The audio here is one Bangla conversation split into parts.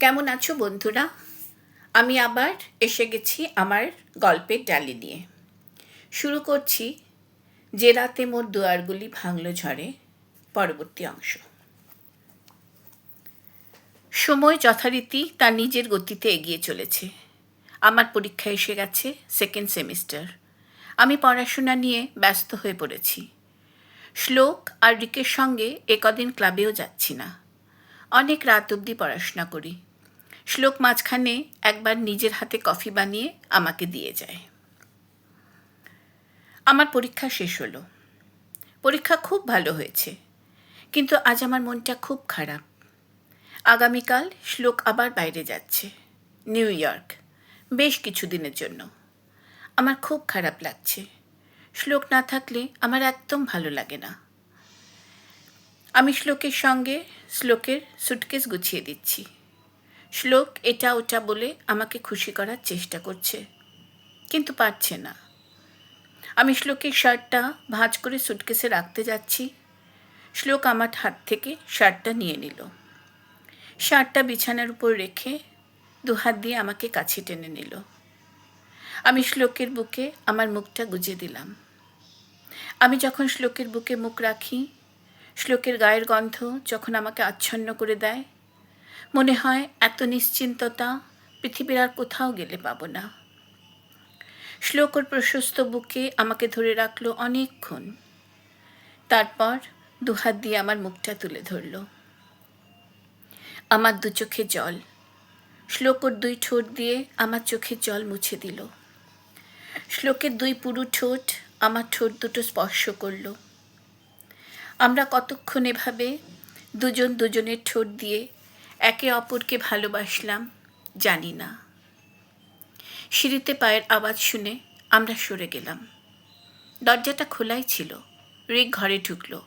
কেমন আছো বন্ধুরা? আমি আবার এসে গেছি আমার গল্পের ডালি নিয়ে। শুরু করছি যে রাতে মোর দুয়ারগুলি ভাঙল ঝড়ে, পরবর্তী অংশ। সময় যথারীতি তার নিজের গতিতে এগিয়ে চলেছে। আমার পরীক্ষা এসে গেছে সেকেন্ড সেমিস্টার আমি পড়াশোনা নিয়ে ব্যস্ত হয়ে পড়েছি। শ্লোক আর রিকের সঙ্গে একদিন ক্লাবেও যাচ্ছি না। অনেক রাত অবধি পড়াশোনা করি। শ্লোক মাঝখানে একবার নিজের হাতে কফি বানিয়ে আমাকে দিয়ে যায়। আমার পরীক্ষা শেষ হলো। পরীক্ষা খুব ভালো হয়েছে, কিন্তু আজ আমার মনটা খুব খারাপ। আগামীকাল শ্লোক আবার বাইরে যাচ্ছে, নিউ ইয়র্ক, বেশ কিছুদিনের জন্য। আমার খুব খারাপ লাগছে। শ্লোক না থাকলে আমার একদম ভালো লাগে না। আমি শ্লোকের সঙ্গে শ্লোকের সুটকেস গুছিয়ে দিচ্ছি। শ্লোক এটা ওটা বলে আমাকে খুশি করার চেষ্টা করছে, কিন্তু পারছে না। আমি শ্লোকের শার্টটা ভাঁজ করে সুটকেসে রাখতে যাচ্ছি। শ্লোক আমার হাত থেকে শার্টটা নিয়ে নিল। শার্টটা বিছানার উপর রেখে দু হাত দিয়ে আমাকে কাছে টেনে নিল। আমি শ্লোকের বুকে আমার মুখটা গুজে দিলাম। আমি যখন শ্লোকের বুকে মুখ রাখি, শ্লোকের গায়ের গন্ধ যখন আমাকে আচ্ছন্ন করে দেয় মনে হয় এত নিশ্চিন্ততা পৃথিবীর আর কোথাও গেলে পাবো না। শ্লোকর প্রশস্ত বুকে আমাকে ধরে রাখল অনেকক্ষণ। তারপর দুহাত দিয়ে আমার মুখটা তুলে ধরল। আমার দু চোখে জল। শ্লোকর দুই ঠোঁট দিয়ে আমার চোখে জল মুছে দিল। শ্লোকের দুই পুরু ঠোঁট আমার ঠোঁট দুটো স্পর্শ করল। আমরা কতক্ষণ এভাবে দুজন দুজনের ঠোঁট দিয়ে একে অপরকে ভালোবাসলাম, জানি না। সিঁড়িতে পায়ের আওয়াজ শুনে আমরা সরে গেলাম। দরজাটা খোলাই ছিল, রিক ঘরে ঢুকলো।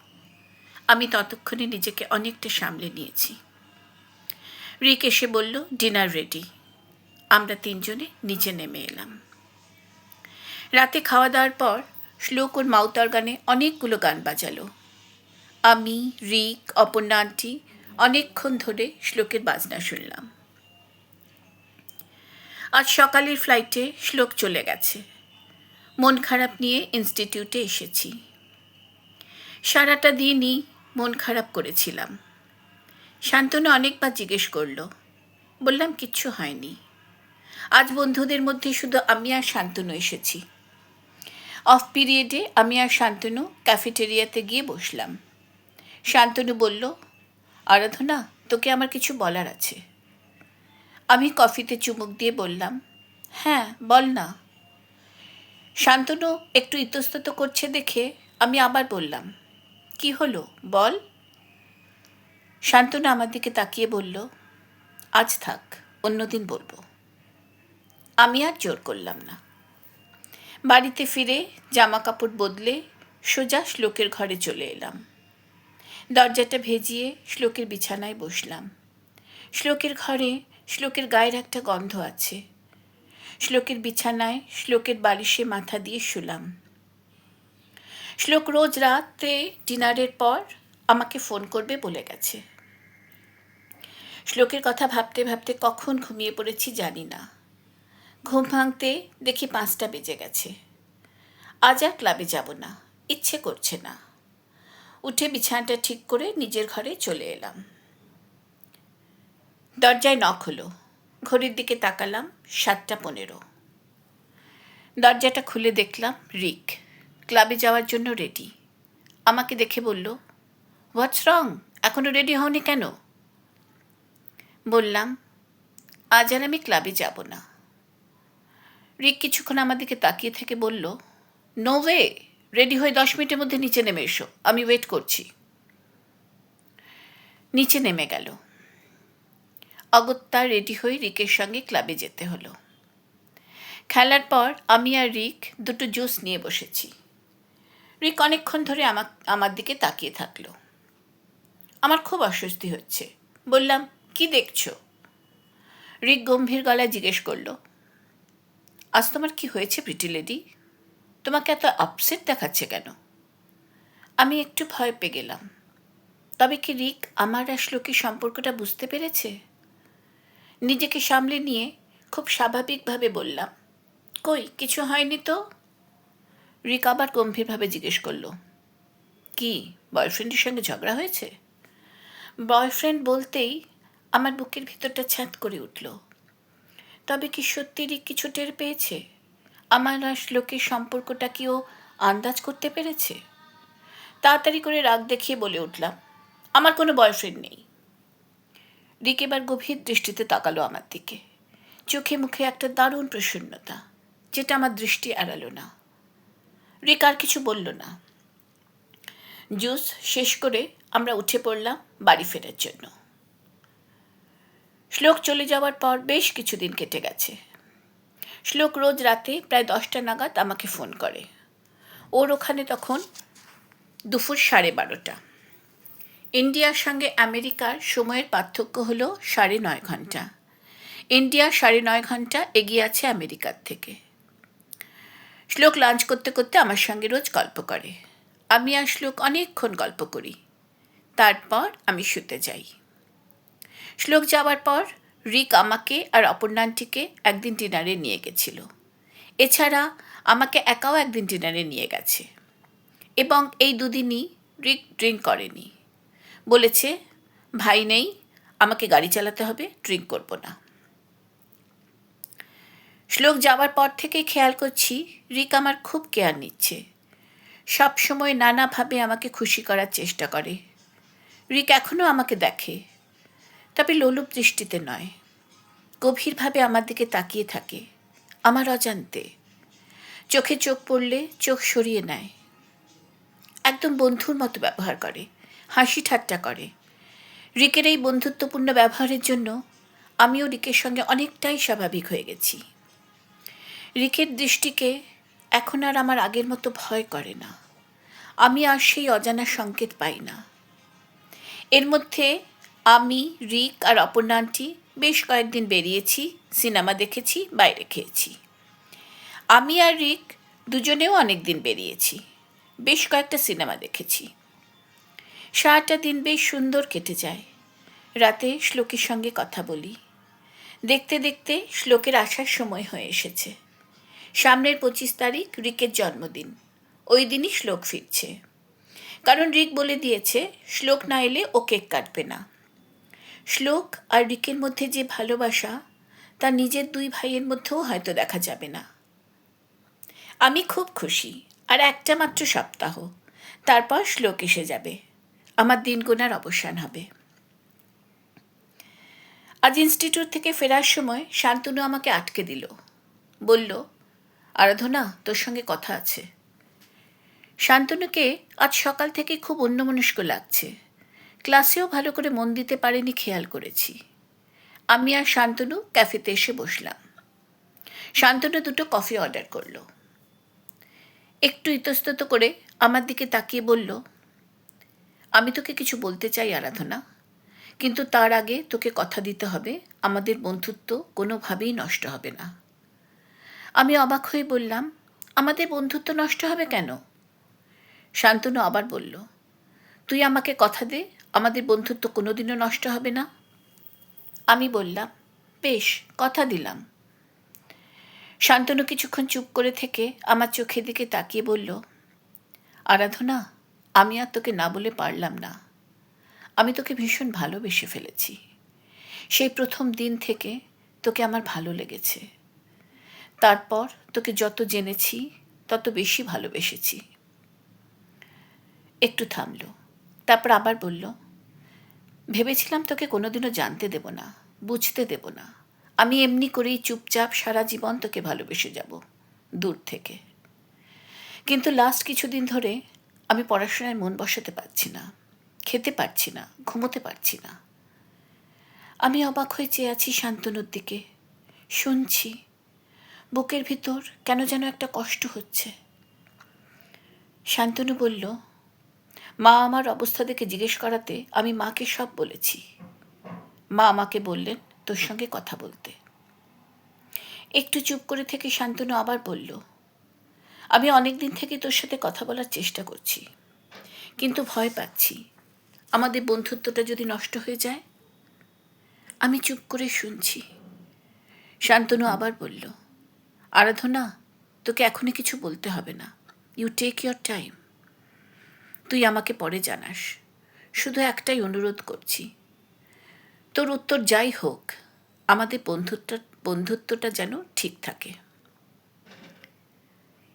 আমি ততক্ষণে নিজেকে অনেকটা সামলে নিয়েছি। রিক এসে বলল, ডিনার রেডি। আমরা তিনজনে নিচে নেমে এলাম। রাতে খাওয়া দাওয়ার পর শ্লোক ওর মাউথ গানে অনেকগুলো গান বাজালো। আমি, রিক, অপর্ণা আন্টি অনেকক্ষণ ধরে শ্লোকের বাজনা শুনলাম। আজ সকালের ফ্লাইটে শ্লোক চলে গেছে। মন খারাপ নিয়ে ইনস্টিটিউটে এসেছি। সারাটা দিনই মন খারাপ করেছিলাম। শান্তনু অনেকবার জিজ্ঞেস করল, বললাম কিচ্ছু হয়নি। আজ বন্ধুদের মধ্যে শুধু আমি আর শান্তনু এসেছি। অফ পিরিয়ডে আমি আর শান্তনু ক্যাফেটেরিয়াতে গিয়ে বসলাম। শান্তনু বলল আরাধনা, তোকে আমার কিছু বলার আছে। আমি কফিতে চুমুক দিয়ে বললাম হ্যাঁ বল না। শান্তনু একটু ইতস্তত করছে দেখে আমি আবার বললাম, কি হলো, বল? শান্তনু আমার দিকে তাকিয়ে বলল, আজ থাক অন্যদিন বলব। আমি আর জোর করলাম না। বাড়িতে ফিরে জামা কাপড় বদলে সোজা শ্লোকের ঘরে চলে এলাম। দরজাটা ভেজিয়ে শ্লোকের বিছানায় বসলাম। শ্লোকের ঘরে শ্লোকের গায়ের একটা গন্ধ আছে। শ্লোকের বিছানায় শ্লোকের বালিশে মাথা দিয়ে শুলাম। শ্লোক রোজ রাতে ডিনারের পর আমাকে ফোন করবে বলে গেছে। শ্লোকের কথা ভাবতে ভাবতে কখন ঘুমিয়ে পড়েছি জানি না। ঘুম ভাঙতে দেখি পাঁচটা বেজে গেছে। আজ আর ক্লাবে যাব না, ইচ্ছে করছে না। উঠে বিছানাটা ঠিক করে নিজের ঘরে চলে এলাম। দরজায় নখ হলো। ঘড়ির দিকে তাকালাম, সাতটা পনেরো। দরজাটা খুলে দেখলাম রিক। ক্লাবে যাওয়ার জন্য রেডি আমাকে দেখে বলল হোয়াটস রং এখনও রেডি হওনি কেন? বললাম, আজ আর আমি ক্লাবে যাব না। রিক কিছুক্ষণ আমার দিকে তাকিয়ে থেকে বলল নো ওয়ে রেডি হয়ে দশ মিনিটের মধ্যে নিচে নেমে এসো। আমি ওয়েট করছি। নিচে নেমে গেল। অগত্যা রেডি হয়ে রিকের সঙ্গে ক্লাবে যেতে হলো। খেলার পর আমি আর রিক দুটো জুস নিয়ে বসেছি। রিক অনেকক্ষণ ধরে আমার আমার দিকে তাকিয়ে থাকল। আমার খুব অস্বস্তি হচ্ছে। বললাম, কি দেখছ? রিক গম্ভীর গলায় জিজ্ঞেস করল, আজ তোমার কি হয়েছে প্রিটি লেডি তোমাকে এত আপসেট দেখাচ্ছে কেন? আমি একটু ভয় পেয়ে গেলাম। তবে কি রিক আমার আর শ্লোকের সম্পর্কটা বুঝতে পেরেছে? নিজেকে সামলে নিয়ে খুব স্বাভাবিকভাবে বললাম, কই, কিছু হয়নি তো? রিক আবার গম্ভীরভাবে জিজ্ঞেস করল, কি, বয়ফ্রেন্ডের সঙ্গে ঝগড়া হয়েছে? বয়ফ্রেন্ড বলতেই আমার বুকের ভিতরটা ছ্যাঁত করে উঠল। তবে কি সত্যিরই কিছু টের পেয়েছে? আমার আর শ্লোকের সম্পর্কটা কি ও আন্দাজ করতে পেরেছে? তাড়াতাড়ি করে রাগ দেখিয়ে বলে উঠলাম, আমার কোনো বয়ফ্রেন্ড নেই। রিক এবার গভীর দৃষ্টিতে তাকালো আমার দিকে। চোখে মুখে একটা দারুণ প্রসন্নতা, যেটা আমার দৃষ্টি এড়ালো না। রিক আর কিছু বলল না। জুস শেষ করে আমরা উঠে পড়লাম বাড়ি ফেরার জন্য। শ্লোক চলে যাওয়ার পর বেশ কিছুদিন কেটে গেছে। শ্লোক রোজ রাতে প্রায় দশটা নাগাদ আমাকে ফোন করে। ওর ওখানে তখন দুপুর সাড়ে বারোটা। ইন্ডিয়ার সঙ্গে আমেরিকার সময়ের পার্থক্য হলো সাড়ে নয় ঘণ্টা। ইন্ডিয়া সাড়ে নয় ঘণ্টা এগিয়ে আছে আমেরিকার থেকে। শ্লোক লাঞ্চ করতে করতে আমার সঙ্গে রোজ গল্প করে। আমি আর শ্লোক অনেকক্ষণ গল্প করি। তারপর আমি শুতে যাই। শ্লোক যাওয়ার পর রিক আমাকে আর অপর্ণান্টিকে একদিন ডিনারে নিয়ে গেছিল। এছাড়া আমাকে একাও একদিন ডিনারে নিয়ে গেছে। এবং এই দুদিনই রিক ড্রিঙ্ক করেনি। বলেছে, ভাই নেই, আমাকে গাড়ি চালাতে হবে, ড্রিঙ্ক করব না। শ্লোক যাওয়ার পর থেকে খেয়াল করছি, রিক আমার খুব কেয়ার নিচ্ছে। সব সময় নানাভাবে আমাকে খুশি করার চেষ্টা করে। রিক এখনও আমাকে দেখে। তবে লোলুপ দৃষ্টিতে নয়। গভীরভাবে আমার দিকে তাকিয়ে থাকে, আমার অজান্তে। চোখে চোখ পড়লে চোখ সরিয়ে নেয়। একদম বন্ধুর মতো ব্যবহার করে, হাসি ঠাট্টা করে। রিকের এই বন্ধুত্বপূর্ণ ব্যবহারের জন্য আমিও রিকের সঙ্গে অনেকটাই স্বাভাবিক হয়ে গেছি। রিকের দৃষ্টিকে এখন আর আমার আগের মতো ভয় করে না। আমি আর সেই অজানা সংকেত পাই না। এর মধ্যে আমি, রিক আর অপর্ণা আন্টি বেশ কয়েকদিন বেরিয়েছি, সিনেমা দেখেছি, বাইরে খেয়েছি। আমি আর রিক দুজনেও অনেক দিন বেরিয়েছি, বেশ কয়েকটা সিনেমা দেখেছি। সারাটা দিন বেশ সুন্দর কেটে যায়। রাতে শ্লোকের সঙ্গে কথা বলি। দেখতে দেখতে শ্লোকের আসার সময় হয়ে এসেছে। সামনের পঁচিশ তারিখ রিকের জন্মদিন। ওই দিনই শ্লোক ফিরছে। কারণ রিক বলে দিয়েছে, শ্লোক না এলে ও কেক কাটবে না। শ্লোক আর রিকের মধ্যে যে ভালোবাসা, তা নিজের দুই ভাইয়ের মধ্যেও হয়তো দেখা যাবে না। আমি খুব খুশি, আর একটা মাত্র সপ্তাহ। তারপর শ্লোক এসে যাবে। আমার দিন গোনার অবসান হবে। আজ ইনস্টিটিউট থেকে ফেরার সময় শান্তনু আমাকে আটকে দিল। বলল, আরাধনা, তোর সঙ্গে কথা আছে। শান্তনুকে আজ সকাল থেকে খুব অন্যমনস্ক লাগছে। ক্লাসেও ভালো করে মন দিতে পারেনি খেয়াল করেছি। আমি আর শান্তনু ক্যাফেতে এসে বসলাম। শান্তনু দুটো কফি অর্ডার করল। একটু ইতস্তত করে আমার দিকে তাকিয়ে বলল, আমি তোকে কিছু বলতে চাই আরাধনা, কিন্তু তার আগে তোকে কথা দিতে হবে। আমাদের বন্ধুত্ব কোনোভাবেই নষ্ট হবে না। আমি অবাক হয়ে বললাম, আমাদের বন্ধুত্ব নষ্ট হবে কেন? শান্তনু আবার বলল, তুই আমাকে কথা দে আমাদের বন্ধুত্ব কোনোদিনও নষ্ট হবে না। আমি বললাম, বেশ, কথা দিলাম। শান্তনু কিছুক্ষণ চুপ করে থেকে আমার চোখের দিকে তাকিয়ে বলল, আরাধনা, আমি আর তোকে না বলে পারলাম না। আমি তোকে ভীষণ ভালোবেসে ফেলেছি। সেই প্রথম দিন থেকে তোকে আমার ভালো লেগেছে। তারপর তোকে যত জেনেছি, তত বেশি ভালোবেসেছি। একটু থামলো, তারপর আবার বলল ভেবেছিলাম তোকে কোনোদিনও জানতে দেব না, বুঝতে দেব না। আমি এমনি করেই চুপচাপ সারা জীবন তোকে ভালোবেসে যাব, দূর থেকে। কিন্তু লাস্ট কিছুদিন ধরে আমি পড়াশোনায় মন বসাতে পারছি না, খেতে পারছি না, ঘুমোতে পারছি না। আমি অবাক হয়ে চেয়ে আছি শান্তনুর দিকে। শুনছি, বুকের ভিতর কেন যেন একটা কষ্ট হচ্ছে। শান্তনু বলল মা আমার অবস্থা দেখে জিজ্ঞেস করাতে আমি মাকে সব বলেছি। মা আমাকে বললেন, তোর সঙ্গে কথা বলতে। একটু চুপ করে থেকে শান্তনু আবার বলল, আমি অনেক দিন থেকে তোর সাথে কথা বলার চেষ্টা করছি, কিন্তু ভয় পাচ্ছি। আমাদের বন্ধুত্বটা যদি নষ্ট হয়ে যায়? আমি চুপ করে শুনছি। শান্তনু আবার বলল, আরাধনা, তোকে এখনই কিছু বলতে হবে না। ইউ টেক ইয়োর টাইম তুই আমাকে পরে জানাস। শুধু একটাই অনুরোধ করছি। তোর উত্তর যাই হোক, আমাদের বন্ধুত্বটা বন্ধুত্বটা যেন ঠিক থাকে।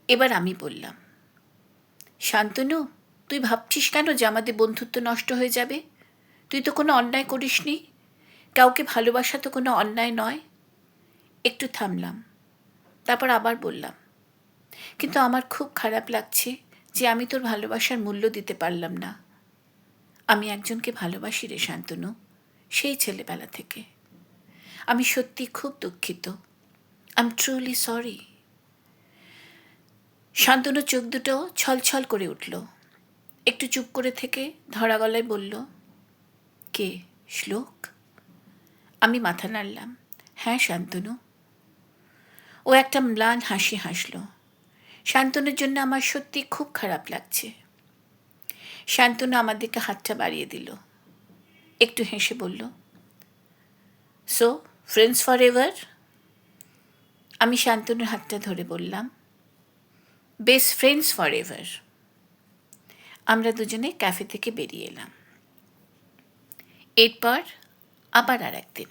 এবার আমি বললাম, শান্তনু, তুই ভাবছিস কেন যে আমাদের বন্ধুত্ব নষ্ট হয়ে যাবে? তুই তো কোনো অন্যায় করিসনি। কাউকে ভালোবাসা তো কোনো অন্যায় নয়। একটু থামলাম, তারপর আবার বললাম, কিন্তু আমার খুব খারাপ লাগছে। যে আমি তোর ভালোবাসার মূল্য দিতে পারলাম না। আমি একজনকে ভালোবাসি রে শান্তনু, সেই ছেলেবেলা থেকে। আমি সত্যি খুব দুঃখিত। আই ট্রুলি সরি শান্তনু চোখ দুটো ছলছল করে উঠল। একটু চুপ করে থেকে ধরা গলায় বলল, কে? শ্লোক? আমি মাথা নাড়লাম হ্যাঁ শান্তনু। ও একটা ম্লান হাসি হাসল। শান্তনুর জন্য আমার সত্যি খুব খারাপ লাগছে। শান্তনু আমার দিকে হাতটা বাড়িয়ে দিল। একটু হেসে বলল সো ফ্রেন্ডস ফর এভার আমি শান্তনুর হাতটা ধরে বললাম বেস্ট ফ্রেন্ডস ফর এভার আমরা দুজনে ক্যাফে থেকে বেরিয়ে এলাম। এরপর আবার আর একদিন